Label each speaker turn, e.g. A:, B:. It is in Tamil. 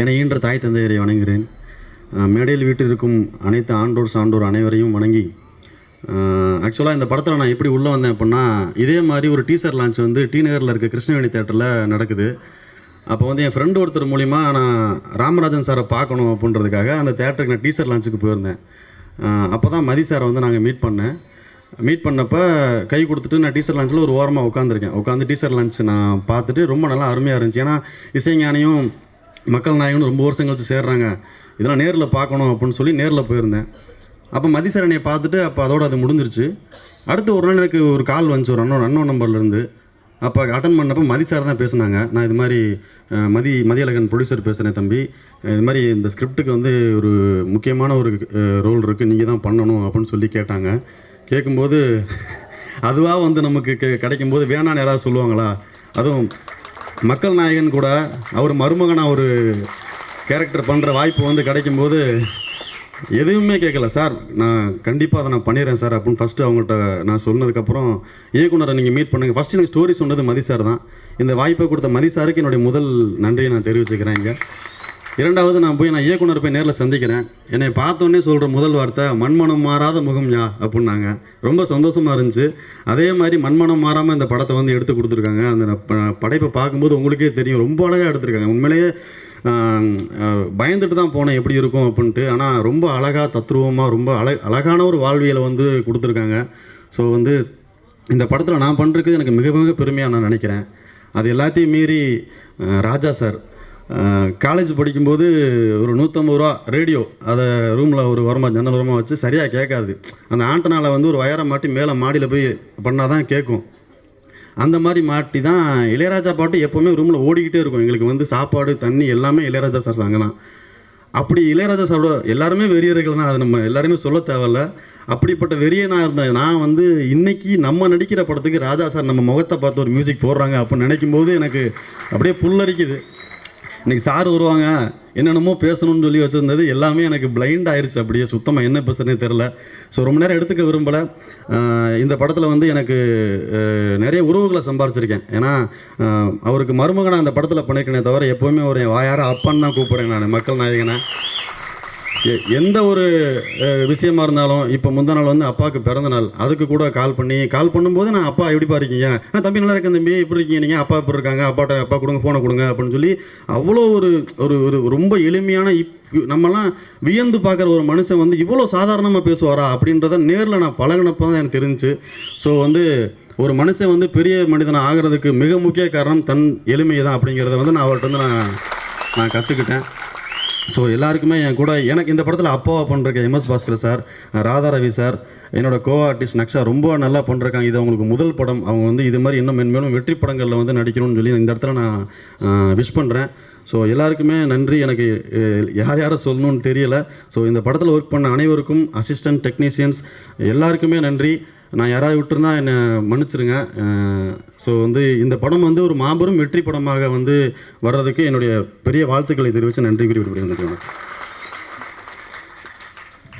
A: என ஈன்ற தாய் தந்தையரை வணங்குகிறேன். மேடையில் வீட்டில் இருக்கும் அனைத்து ஆண்டோர் சான்றோர் அனைவரையும் வணங்கி ஆக்சுவலாக இந்த படத்தில் நான் எப்படி உள்ளே வந்தேன் அப்படின்னா இதே மாதிரி ஒரு டீசர் லான்ச் வந்து டி நகரில் இருக்க கிருஷ்ணவேணி தேட்டரில் நடக்குது. அப்போ வந்து என் ஃப்ரெண்டு ஒருத்தர் மூலிமா நான் ராமராஜன் சாரை பார்க்கணும் அப்படின்றதுக்காக அந்த தேட்டருக்கு நான் டீசர் லான்ச்சுக்கு போயிருந்தேன். அப்போ தான் மதி சாரை வந்து நாங்கள் மீட் பண்ணேன். மீட் பண்ணப்போ கை கொடுத்துட்டு நான் டீசர் லான்ச்சில் ஒரு ஓரமாக உட்காந்துருக்கேன் உட்காந்து டீசர் லான்ச் நான் பார்த்துட்டு ரொம்ப நல்லா அருமையாக இருந்துச்சு. ஏன்னா இசைஞானியும் மக்கள் நாயகன் ரொம்ப வருஷம் கழிச்சு சேர்றாங்க. இதெல்லாம் நேரில் பார்க்கணும் அப்படின்னு சொல்லி நேரில் போயிருந்தேன். அப்போ மதிசரணையை பார்த்துட்டு அப்போ அதோட அது முடிஞ்சிருச்சு. அடுத்து ஒரு நாள் எனக்கு ஒரு கால் வந்துச்சு ஒரு அண்ணன் அண்ணன் நம்பர்லேருந்து அப்போ அட்டன் பண்ணப்போ மதி சார் தான் பேசுனாங்க. நான் இது மாதிரி மதி மதியழகன் ப்ரொடியூசர் பேசுகிறேன் தம்பி. இது மாதிரி இந்த ஸ்கிரிப்டுக்கு வந்து ஒரு முக்கியமான ஒரு ரோல் இருக்குது நீங்கள் தான் பண்ணணும் அப்படின்னு சொல்லி கேட்டாங்க. கேட்கும்போது அதுவாக வந்து நமக்கு கெ கிடைக்கும்போது வேணான்னு யாராவது சொல்லுவாங்களா? அதுவும் மக்கள் நாயகன் கூட அவர் மருமகனாக ஒரு கேரக்டர் பண்ணுற வாய்ப்பு வந்து கிடைக்கும்போது எதுவுமே கேட்கல. சார் நான் கண்டிப்பாக அதை நான் பண்ணிடுறேன் சார் அப்படின்னு ஃபஸ்ட்டு அவங்கள்ட்ட நான் சொன்னதுக்கப்புறம் இயக்குனரை நீங்கள் மீட் பண்ணுங்கள் ஃபஸ்ட்டு எனக்கு ஸ்டோரி சொன்னது மதி சார் தான். இந்த வாய்ப்பை கொடுத்த மதி சாருக்கு என்னுடைய முதல் நன்றியை நான் தெரிவிச்சுக்கிறேன் இங்கே. இரண்டாவது நான் போய் நான் இயக்குனர் போய் நேரில் சந்திக்கிறேன். என்னை பார்த்தோன்னே சொல்கிற முதல் வார்த்தை மண்மனம் மாறாத முகம் யா? அப்படின்னாங்க. ரொம்ப சந்தோஷமாக இருந்துச்சு. அதே மாதிரி மண்மனம் மாறாமல் இந்த படத்தை வந்து எடுத்து கொடுத்துருக்காங்க. அந்த ப- படைப்பை பார்க்கும்போது உங்களுக்கே தெரியும். ரொம்ப அழகாக எடுத்திருக்காங்க. உண்மையிலேயே பயந்துட்டு தான் போனேன் எப்படி இருக்கும் அப்படின்ட்டு. ஆனால் ரொம்ப அழகாக தத்ரூபமாக ரொம்ப அழ அழகான ஒரு வாழ்வியலை வந்து கொடுத்துருக்காங்க. ஸோ வந்து இந்த படத்தில் நான் பண்ணுறதுக்கு எனக்கு மிக மிக பெருமையாக நான் நினைக்கிறேன். அது எல்லாத்தையும் மீறி ராஜா சார் காலேஜ் படிக்கும்போது ஒரு நூற்றம்பது ரூபா ரேடியோ அதை ரூமில் ஒரு உரமாக ஜன்னல் உரமாக வச்சு சரியாக கேட்காது. அந்த ஆண்டனால வந்து ஒரு வயரை மாட்டி மேலே மாடியில் போய் பண்ணால் தான் கேட்கும். அந்த மாதிரி மாட்டி தான் இளையராஜா பாட்டு எப்போவுமே ரூமில் ஓடிக்கிட்டே இருக்கும். எங்களுக்கு வந்து சாப்பாடு தண்ணி எல்லாமே இளையராஜா சார் சாங்க தான் அப்படி இளையராஜா சாரோட எல்லாருமே வெறியர்கள் தான். அது நம்ம எல்லாருமே சொல்ல தேவையில்ல. அப்படிப்பட்ட வெறியனாக இருந்தேன். நான் வந்து இன்னைக்கு நம்ம நடிக்கிற படத்துக்கு ராஜா சார் நம்ம முகத்தை பார்த்து ஒரு மியூசிக் போடுறாங்க அப்படின்னு நினைக்கும் போது எனக்கு அப்படியே புல்லரிக்குது. இன்னைக்கு சார் வருவாங்க. என்னென்னமோ பேசணும்னு சொல்லி வச்சுருந்தது. எல்லாமே எனக்கு பிளைண்ட் ஆயிடுச்சு அப்படியே. சுத்தமாக என்ன பேசுறதுனே தெரில ஸோ ரொம்ப நேரம் எடுத்துக்க விரும்பலை. இந்த படத்தில் வந்து எனக்கு நிறைய உறவுகளை சம்பாரிச்சிருக்கேன். ஏன்னா அவருக்கு மருமகனை அந்த படத்தில் பண்ணிக்கணே தவிர எப்போவுமே ஒரு வாயார அப்பான்னு தான் கூப்பிட்றேன் நான் மக்கள் நாயகனை. எந்த ஒரு விஷயமா இருந்தாலும் இப்போ முந்தா நாள் வந்து அப்பாவுக்கு பிறந்த நாள். அதுக்கு கூட கால் பண்ணி கால் பண்ணும்போது நான் அப்பா எப்படிப்பா இருக்கீங்க? ஆ தம்பி நல்லா இருக்கேன் தம்பி. இப்படி இருக்கீங்க நீங்கள் அப்பா இப்படி இருக்காங்க. அப்பாட்ட அப்பா கொடுங்க ஃபோனை கொடுங்க அப்படின்னு சொல்லி அவ்வளோ ஒரு ஒரு ஒரு ரொம்ப எளிமையான இப் நம்மலாம் வியந்து பார்க்குற ஒரு மனுஷன் வந்து இவ்வளோ சாதாரணமாக பேசுவாரா அப்படின்றத நேரில் நான் பழகினப்போ தான் எனக்கு தெரிஞ்சுச்சு ஸோ வந்து ஒரு மனுஷன் வந்து பெரிய மனிதனாக ஆகிறதுக்கு மிக முக்கிய காரணம் தன் எளிமை தான் அப்படிங்கிறத வந்து நான் அவர்கிட்ட வந்து நான் நான் கற்றுக்கிட்டேன் ஸோ எல்லாருக்குமே என் கூட எனக்கு இந்த படத்தில் அப்பாவா பண்ணுறக்க MS Bhaskar sir Radha Ravi sir என்னோட கோ ஆர்டிஸ்ட் நக்ஷா ரொம்ப நல்லா பண்ணிருக்காங்க. இது அவங்களுக்கு முதல் படம். அவங்க வந்து இது மாதிரி இன்னும் மென்மேலும் வெற்றி படங்களில் வந்து நடிக்கணும்னு சொல்லி இந்த இடத்துல நான் விஷ் பண்ணுறேன் ஸோ எல்லாருக்குமே நன்றி. எனக்கு யார் யாரை சொல்லணும்னு தெரியலை. ஸோ இந்த படத்தில் ஒர்க் பண்ண அனைவருக்கும் அசிஸ்டன்ட் டெக்னீஷியன்ஸ் எல்லாருக்குமே நன்றி. நான் யாராவது விட்டுருந்தா என்னை மன்னிச்சிருங்க. ஸோ வந்து இந்த படம் வந்து ஒரு மாபெரும் வெற்றி படமாக வந்து வர்றதுக்கு என்னுடைய பெரிய வாழ்த்துக்களை தெரிவித்து நன்றி கூறி விடுபடுகிறேன்